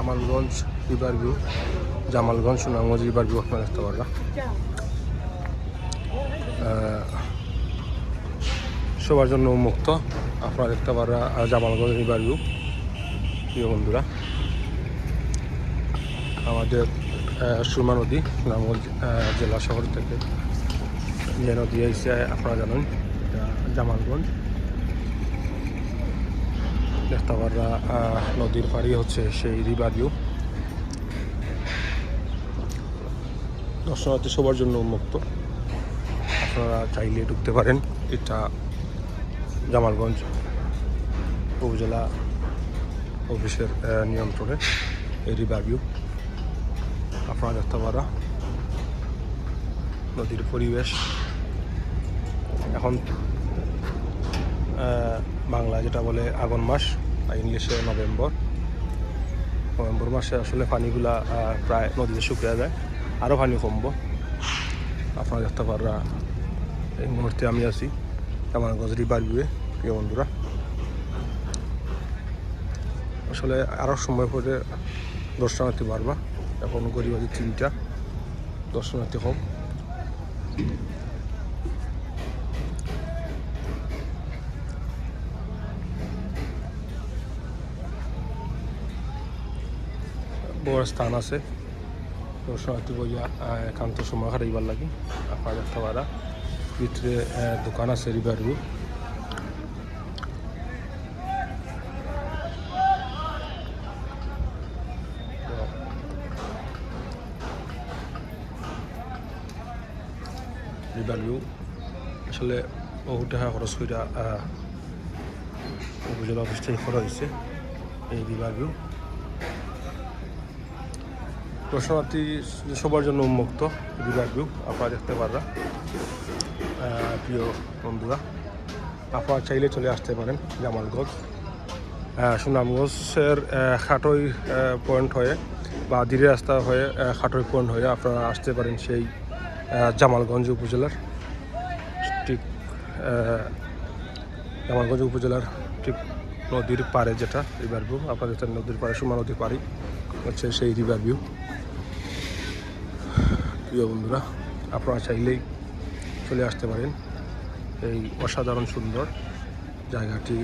আমালগঞ্জ river view Jamalganj Sunamganj river view আপনারা দেখতে পারবেন সবার জন্য উন্মুক্ত আপনারা দেখতে পারবেন জামালগঞ্জ রিভার ভিউ। প্রিয় বন্ধুরা, আমাদের সুরমা নদী, সুনামগঞ্জ জেলা শহর থেকে যে নদী এসে আপনারা জানেন জামালগঞ্জ। দেখতে নদীর পাড়ি হচ্ছে সেই রিভার ভিউ দর্শনার্থী সবার জন্য উন্মুক্ত। আপনারা চাইলে ঢুকতে পারেন। এটা জামালগঞ্জ উপজেলা অফিসের নিয়ন্ত্রণে এই রিভার ভিউ আপনারা দেখতে নদীর পরিবেশ। এখন বাংলা যেটা বলে আগুন মাস, আর ইংলিশে নভেম্বর। নভেম্বর মাসে আসলে পানিগুলা প্রায় নদীতে শুকিয়ে যায়। আরও পানি কমবো। আপনারা দেখতে পাররা, এই মুহূর্তে আমি আছি আমার গজরি বাড়িবে প্রিয় বন্ধুরা। আসলে আরও সময় পরে দর্শনার্থী বাড়বা। এখন গরিবাদি তিনটা, দর্শনার্থী কম। বড় স্থান আছে। দর্শনার্থী বইয়া একান্ত সময় হারাইবার লাগে। আপনারা দেখতে পারা ভিতরে দোকান আছে রিভার ভিউ রিভার ভিউ আসলে বহু টাকা খরচ করে উপজেলা অফিস থেকে খরচ হয়েছে এই রিভার দর্শনার্থী সবার জন্য উন্মুক্ত রিভার ভিউ আপনারা দেখতে পাররা প্রিয় বন্ধুরা, আপনারা চাইলে চলে আসতে পারেন জামালগঞ্জ। সুনামগঞ্জের খাটই পয়েন্ট হয়ে বা ধীরে রাস্তা হয়ে খাটই পয়েন্ট হয়ে আপনারা আসতে পারেন সেই জামালগঞ্জ উপজেলার ঠিক জামালগঞ্জ উপজেলার ঠিক নদীর পাড়ে যেটা রিভার ভিউ আপনাদের নদীর পাড়ে সুমা নদীর পাড়ে হচ্ছে সেই রিভার ভিউ প্রিয় বন্ধুরা আপনারা চাইলেই চলে আসতে পারেন এই অসাধারণ সুন্দর জায়গাটি